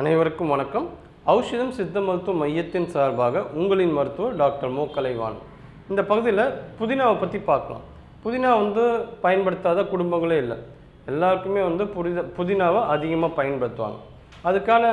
அனைவருக்கும் வணக்கம். ஔஷதம் சித்த மருத்துவ மையத்தின் சார்பாக உங்களின் மருத்துவர் டாக்டர் மோ. கலைவான் இந்த பகுதியில் புதினாவை பற்றி பார்க்கலாம். புதினா வந்து பயன்படுத்தாத குடும்பங்களே இல்லை. எல்லாருக்குமே வந்து புதித புதினாவை அதிகமாக பயன்படுத்துவாங்க. அதுக்கான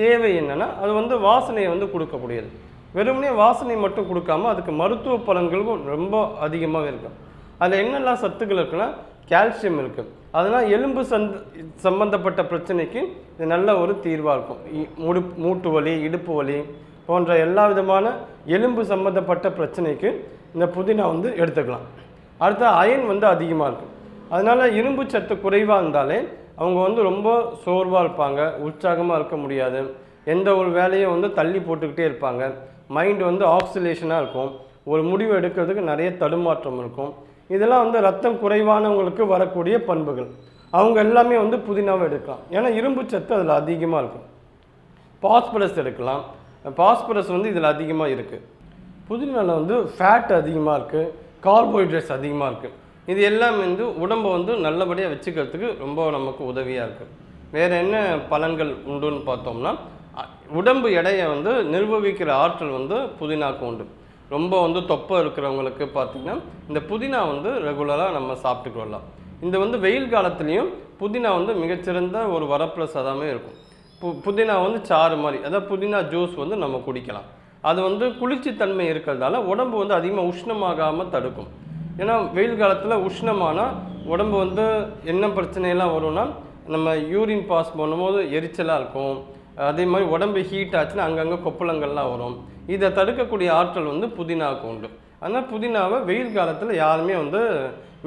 தேவை என்னென்னா அது வந்து வாசனையை வந்து கொடுக்கக்கூடியது. வெறுமனே வாசனை மட்டும் கொடுக்காம அதுக்கு மருத்துவ பலன்களும் ரொம்ப அதிகமாக இருக்கும். அதில் என்னெல்லாம் சத்துக்கள் இருக்குன்னா கால்சியம் இருக்குது அதனால் எலும்பு சந்த சம்பந்தப்பட்ட பிரச்சனைக்கு இது நல்ல ஒரு தீர்வாக இருக்கும். இ- முடு மூட்டு வலி இடுப்பு வலி போன்ற எல்லா விதமான எலும்பு சம்பந்தப்பட்ட பிரச்சனைக்கு இந்த புதினா வந்து எடுத்துக்கலாம். அடுத்து அயன் வந்து அதிகமாக இருக்கும் அதனால் இரும்பு சத்து குறைவாக இருந்தாலே அவங்க வந்து ரொம்ப சோர்வாக இருப்பாங்க உற்சாகமாக இருக்க முடியாது. எந்த ஒரு வேலையும் வந்து தள்ளி போட்டுக்கிட்டே இருப்பாங்க. மைண்ட் வந்து ஆக்சிலேஷனாக இருக்கும். ஒரு முடிவு எடுக்கிறதுக்கு நிறைய தடுமாற்றம் இருக்கும். இதெல்லாம் வந்து ரத்தம் குறைவானவங்களுக்கு வரக்கூடிய பண்புகள். அவங்க எல்லாமே வந்து புதினாவை எடுக்கலாம். ஏன்னா இரும்பு சத்து அதில் அதிகமாக இருக்கும். பாஸ்பரஸ் எடுக்கலாம். பாஸ்பரஸ் வந்து இதில் அதிகமாக இருக்குது புதினாவில் வந்து ஃபேட் அதிகமாக இருக்குது கார்போஹைட்ரேட்ஸ் அதிகமாக இருக்குது இது எல்லாம் வந்து உடம்பை வந்து நல்லபடியாக வச்சுக்கிறதுக்கு ரொம்ப நமக்கு உதவியாக இருக்குது வேறு என்ன பலன்கள் உண்டுன்னு பார்த்தோம்னா உடம்பு எடையை வந்து நிர்வகிக்கிற ஆற்றல் வந்து புதினாக்கு உண்டு. ரொம்ப வந்து தொப்பை இருக்கிறவங்களுக்கு பார்த்திங்கன்னா இந்த புதினா வந்து ரெகுலராக நம்ம சாப்பிட்டுட்டு வரலாம் இந்த வந்து வெயில் காலத்துலேயும் புதினா வந்து மிகச்சிறந்த ஒரு வரப்பிரசாதமே இருக்கும். பு புதினா வந்து சாறு மாதிரி அதாவது புதினா ஜூஸ் வந்து நம்ம குடிக்கலாம். அது வந்து குளிர்ச்சி தன்மை இருக்கிறதால உடம்பு வந்து அதிகமாக உஷ்ணமாகாமல் தடுக்கும். ஏன்னா வெயில் காலத்தில் உஷ்ணமானால் உடம்பு வந்து என்ன பிரச்சனையெல்லாம் வரும்னா நம்ம யூரின் பாஸ் பண்ணும்போது எரிச்சலாக இருக்கும். அதே மாதிரி உடம்பு ஹீட் ஆச்சுன்னா அங்கங்கே கொப்பளங்கள்லாம் வரும். இதை தடுக்கக்கூடிய ஆற்றல் வந்து புதினாவுக்கு உண்டு. ஆனால் புதினாவை வெயில் காலத்தில் யாருமே வந்து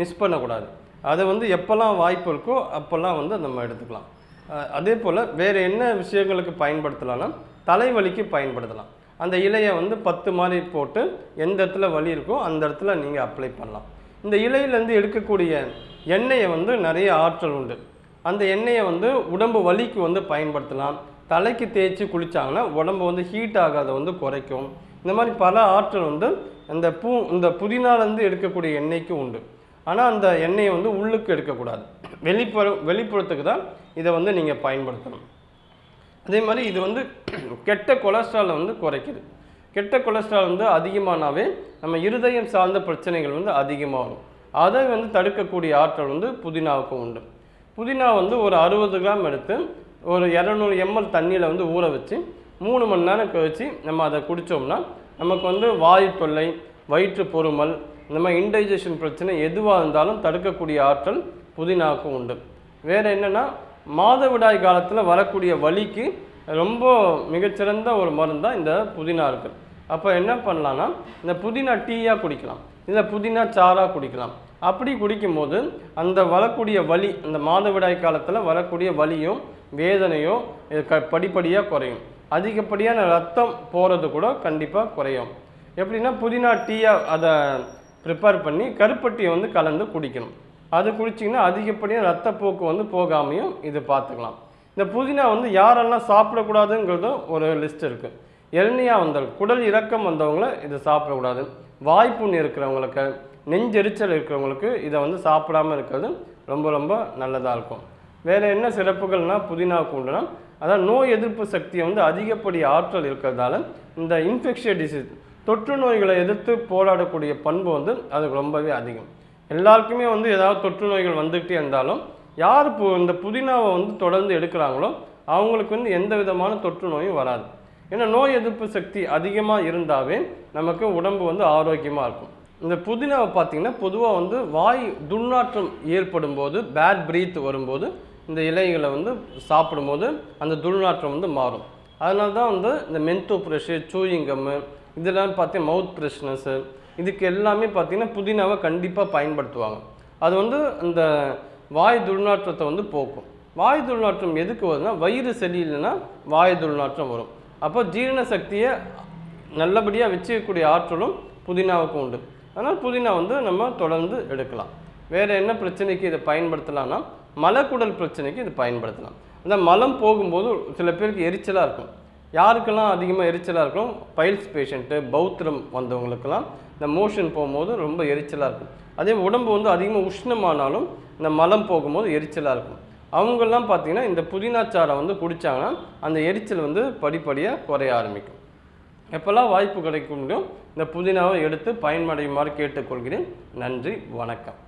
மிஸ் பண்ணக்கூடாது. அதை வந்து எப்போல்லாம் வாய்ப்பு இருக்கோ அப்போல்லாம் வந்து நம்ம எடுத்துக்கலாம். அதே போல் வேறு என்ன விஷயங்களுக்கு பயன்படுத்தலாம்னா தலைவலிக்கு பயன்படுத்தலாம். அந்த இலையை வந்து பத்து மாதிரி போட்டு எந்த இடத்துல வலி இருக்கோ அந்த இடத்துல நீங்கள் அப்ளை பண்ணலாம். இந்த இலையிலேருந்து எடுக்கக்கூடிய எண்ணெயை வந்து நிறைய ஆற்றல் உண்டு. அந்த எண்ணெயை வந்து உடம்பு வலிக்கு வந்து பயன்படுத்தலாம். தலைக்கு தேய்ச்சி குளித்தாங்கன்னா உடம்பு வந்து ஹீட் ஆகாத வந்து குறைக்கும். இந்த மாதிரி பல ஆற்றல் வந்து இந்த பூ இந்த புதினாலேருந்து எடுக்கக்கூடிய எண்ணெய்க்கு உண்டு. ஆனால் அந்த எண்ணெயை வந்து உள்ளுக்கு எடுக்கக்கூடாது. வெளிப்புற வெளிப்புறத்துக்கு தான் இதை வந்து நீங்கள் பயன்படுத்தணும். அதே மாதிரி இது வந்து கெட்ட கொலஸ்ட்ராலை வந்து குறைக்குது. கெட்ட கொலஸ்ட்ரால் வந்து அதிகமானாவே நம்ம இருதயம் சார்ந்த பிரச்சனைகள் வந்து அதிகமாகும். அதை வந்து தடுக்கக்கூடிய ஆற்றல் வந்து புதினாவுக்கும் உண்டு. புதினா வந்து ஒரு அறுபது கிராம் எடுத்து ஒரு இரநூறு எம்எல் தண்ணியில் வந்து ஊற வச்சு மூணு மணி நேரம் கழிச்சு நம்ம அதை குடித்தோம்னா நமக்கு வந்து வாயு தொல்லை வயிற்று பொறுமல் இந்த மாதிரி இன்டைஜஷன் பிரச்சனை எதுவாக இருந்தாலும் தடுக்கக்கூடிய ஆற்றல் புதினாவுக்கு உண்டு. வேறு என்னென்னா மாதவிடாய் காலத்தில் வரக்கூடிய வலிக்கு ரொம்ப மிகச்சிறந்த ஒரு மருந்தாக இந்த புதினா இருக்குது அப்போ என்ன பண்ணலான்னா இந்த புதினா டீயாக குடிக்கலாம். இல்லை புதினா சாராக குடிக்கலாம். அப்படி குடிக்கும்போது அந்த வரக்கூடிய வலி அந்த மாதவிடாய் காலத்தில் வரக்கூடிய வலியும் வேதனையும் இது க படிப்படியாக குறையும். அதிகப்படியான ரத்தம் போகிறது கூட கண்டிப்பாக குறையும். எப்படின்னா புதினா டீயாக அதை ப்ரிப்பேர் பண்ணி கருப்பட்டியை வந்து கலந்து குடிக்கணும். அது குடிச்சிங்கன்னா அதிகப்படியாக ரத்தப்போக்கு வந்து போகாமையும் இது பார்த்துக்கலாம் இந்த புதினா வந்து யாரெல்லாம் சாப்பிடக்கூடாதுங்கிறதும் ஒரு லிஸ்ட் இருக்குது எளிமையாக வந்த குடல் இறக்கம் வந்தவங்கள இதை சாப்பிடக்கூடாது. வாய்ப்புண் இருக்கிறவங்களுக்கு நெஞ்செரிச்சல் இருக்கிறவங்களுக்கு இதை வந்து சாப்பிடாம இருக்கிறது ரொம்ப ரொம்ப நல்லதாக இருக்கும். வேறு என்ன சிறப்புகள்னா புதினாவுக்கு உண்டுனா அதான் நோய் எதிர்ப்பு சக்தியை வந்து அதிகப்படி ஆற்றல் இருக்கிறதால இந்த இன்ஃபெக்ஷன் டிசீஸ் தொற்று நோய்களை எதிர்த்து போராடக்கூடிய பண்பு வந்து அதுக்கு ரொம்பவே அதிகம். எல்லாருக்குமே வந்து ஏதாவது தொற்று நோய்கள் வந்துக்கிட்டே இருந்தாலும் யார் பு இந்த புதினாவை வந்து தொடர்ந்து எடுக்கிறாங்களோ அவங்களுக்கு வந்து எந்த விதமான தொற்று நோயும் வராது. ஏன்னா நோய் எதிர்ப்பு சக்தி அதிகமாக இருந்தாவே நமக்கு உடம்பு வந்து ஆரோக்கியமாக இருக்கும். இந்த புதினாவை பார்த்திங்கன்னா பொதுவாக வந்து வாய் துர்நாற்றம் ஏற்படும் போது பேட் பிரீத் வரும்போது இந்த இலைகளை வந்து சாப்பிடும்போது அந்த துர்நாற்றம் வந்து மாறும். அதனால தான் வந்து இந்த மென்தோ ப்ரெஷ்ஷு சூயிங்கம்மு இதெல்லாம் பார்த்தீங்கன்னா மவுத் ஃப்ரெஷ்னஸ்ஸு இதுக்கு எல்லாமே பார்த்தீங்கன்னா புதினாவை கண்டிப்பாக பயன்படுத்துவாங்க. அது வந்து அந்த வாய் துர்நாற்றத்தை வந்து போக்கும். வாய் துர்நாற்றம் எதுக்கு வருதுன்னா வயிறு சரியில்லைன்னா வாய் துர்நாற்றம் வரும். அப்போ ஜீரண சக்தியை நல்லபடியாக வச்சுக்கக்கூடிய ஆற்றலும் புதினாவுக்கு உண்டு. அதனால் புதினா வந்து நம்ம தொடர்ந்து எடுக்கலாம். வேறு என்ன பிரச்சனைக்கு இதை பயன்படுத்தலாம்னா மலக்குடல் பிரச்சனைக்கு இது பயன்படுத்தலாம். இந்த மலம் போகும்போது சில பேருக்கு எரிச்சலாக இருக்கும். யாருக்கெல்லாம் அதிகமாக எரிச்சலாக இருக்கும்? பைல்ஸ் பேஷண்ட்டு பௌத்திரம் வந்தவங்களுக்கெல்லாம் இந்த மோஷன் போகும்போது ரொம்ப எரிச்சலாக இருக்கும். அதே உடம்பு வந்து அதிகமாக உஷ்ணமானாலும் இந்த மலம் போகும்போது எரிச்சலாக இருக்கும். அவங்கெல்லாம் பார்த்தீங்கன்னா இந்த புதினா சாறை வந்து குடித்தாங்கன்னா அந்த எரிச்சல் வந்து படிப்படியாக குறைய ஆரம்பிக்கும். எப்போல்லாம் வாய்ப்பு கிடைக்க முடியும் இந்த புதினாவை எடுத்து பயனடையுமாறு கேட்டுக்கொள்கிறேன். நன்றி வணக்கம்.